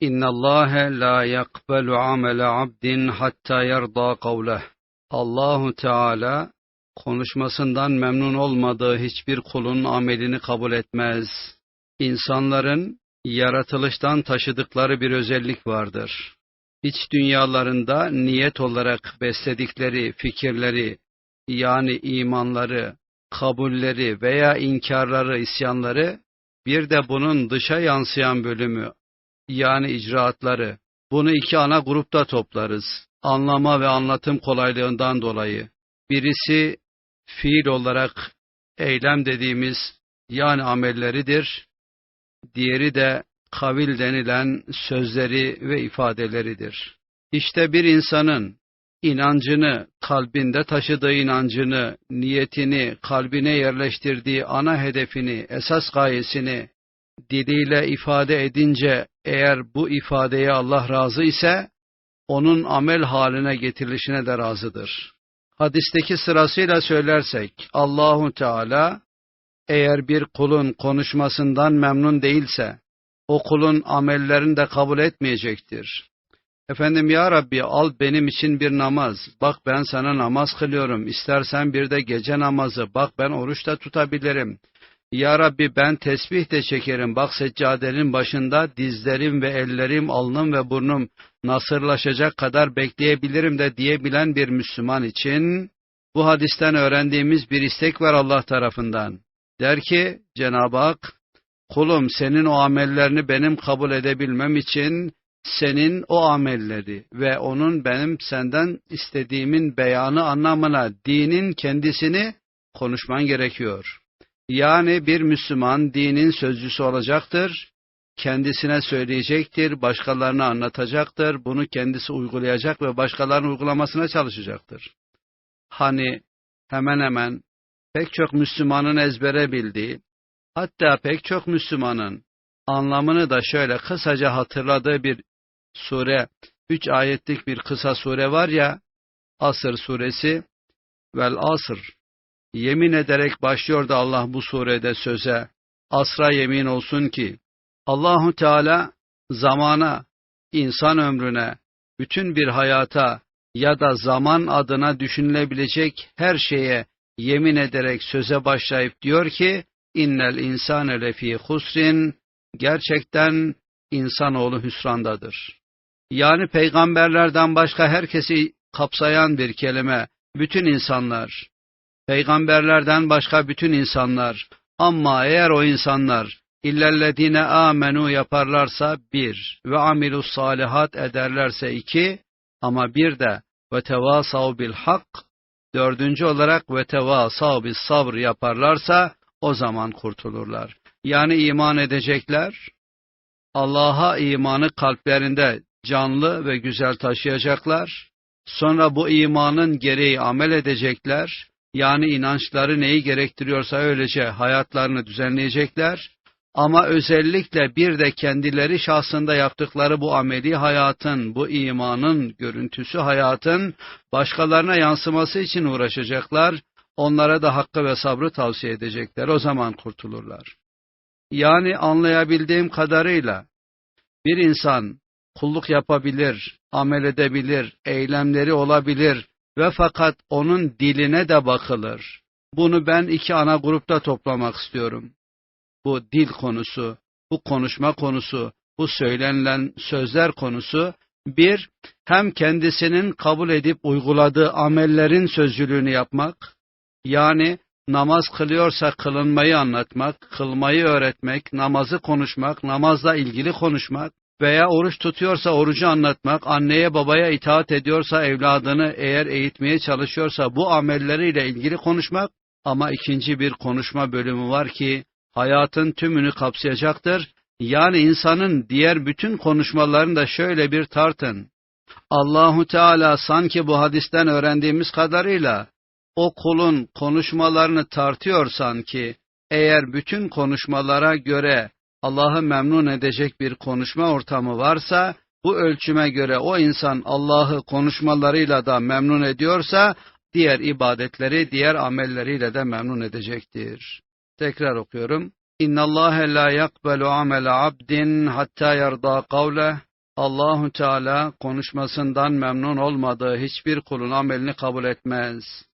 İnna Allah la yakbalu amele abdin hatta yerda kavleh. Allahu Teala konuşmasından memnun olmadığı hiçbir kulun amelini kabul etmez. İnsanların yaratılıştan taşıdıkları bir özellik vardır. İç dünyalarında niyet olarak besledikleri fikirleri yani imanları, kabulleri veya inkarları, isyanları bir de bunun dışa yansıyan bölümü yani icraatları. Bunu iki ana grupta toplarız. Anlama ve anlatım kolaylığından dolayı. Birisi fiil olarak eylem dediğimiz yani amelleridir. Diğeri de kavil denilen sözleri ve ifadeleridir. İşte bir insanın inancını, kalbinde taşıdığı inancını, niyetini, kalbine yerleştirdiği ana hedefini, esas gayesini diliyle ifade edince eğer bu ifadeye Allah razı ise onun amel haline getirilişine de razıdır. Hadisteki sırasıyla söylersek Allahu Teala eğer bir kulun konuşmasından memnun değilse o kulun amellerini de kabul etmeyecektir. Efendim ya Rabbi al benim için bir namaz. Bak ben sana namaz kılıyorum. İstersen bir de gece namazı. Bak ben oruç da tutabilirim. Ya Rabbi ben tesbih de çekerim. Bak seccadenin başında dizlerim ve ellerim, alnım ve burnum nasırlaşacak kadar bekleyebilirim de diyebilen bir Müslüman için bu hadisten öğrendiğimiz bir istek var Allah tarafından. Der ki Cenab-ı Hak, kulum senin o amellerini benim kabul edebilmem için senin o amelleri ve onun benim senden istediğimin beyanı anlamına dinin kendisini konuşman gerekiyor. Yani bir Müslüman dinin sözcüsü olacaktır, kendisine söyleyecektir, başkalarına anlatacaktır, bunu kendisi uygulayacak ve başkalarının uygulamasına çalışacaktır. Hani hemen hemen pek çok Müslümanın ezbere bildiği, hatta pek çok Müslümanın anlamını da şöyle kısaca hatırladığı bir sure, üç ayetlik bir kısa sure var ya, Asır suresi, vel asr, yemin ederek başlıyordu Allah bu surede söze, asra yemin olsun ki, Allahu Teala zamana, insan ömrüne, bütün bir hayata ya da zaman adına düşünülebilecek her şeye yemin ederek söze başlayıp diyor ki, innel insane lefî husrin, gerçekten insanoğlu hüsrandadır. Yani peygamberlerden başka herkesi kapsayan bir kelime, bütün insanlar, peygamberlerden başka bütün insanlar, ama eğer o insanlar illellezine amenu yaparlarsa bir ve amilus salihat ederlerse iki ama bir de ve tevasav bil hak dördüncü olarak ve tevasav bis sabr yaparlarsa o zaman kurtulurlar. Yani iman edecekler, Allah'a imanı kalplerinde canlı ve güzel taşıyacaklar. Sonra bu imanın gereği amel edecekler. Yani inançları neyi gerektiriyorsa öylece hayatlarını düzenleyecekler. Ama özellikle bir de kendileri şahsında yaptıkları bu ameli hayatın, bu imanın görüntüsü hayatın başkalarına yansıması için uğraşacaklar. Onlara da hakkı ve sabrı tavsiye edecekler. O zaman kurtulurlar. Yani anlayabildiğim kadarıyla bir insan kulluk yapabilir, amel edebilir, eylemleri olabilir ve fakat onun diline de bakılır. Bunu ben iki ana grupta toplamak istiyorum. Bu dil konusu, bu konuşma konusu, bu söylenilen sözler konusu bir, hem kendisinin kabul edip uyguladığı amellerin sözcülüğünü yapmak, yani namaz kılıyorsa kılınmayı anlatmak, kılmayı öğretmek, namazı konuşmak, namazla ilgili konuşmak, veya oruç tutuyorsa orucu anlatmak, anneye babaya itaat ediyorsa evladını eğer eğitmeye çalışıyorsa bu amelleriyle ilgili konuşmak ama ikinci bir konuşma bölümü var ki hayatın tümünü kapsayacaktır. Yani insanın diğer bütün konuşmalarını da şöyle bir tartın. Allahu Teala sanki bu hadisten öğrendiğimiz kadarıyla o kulun konuşmalarını tartıyor sanki eğer bütün konuşmalara göre Allah'ı memnun edecek bir konuşma ortamı varsa, bu ölçüme göre o insan Allah'ı konuşmalarıyla da memnun ediyorsa, diğer ibadetleri, diğer amelleriyle de memnun edecektir. Tekrar okuyorum. İnna Allah la yakbelu amel abdin hatta yarda kavle Allahu Teala konuşmasından memnun olmadığı hiçbir kulun amelini kabul etmez.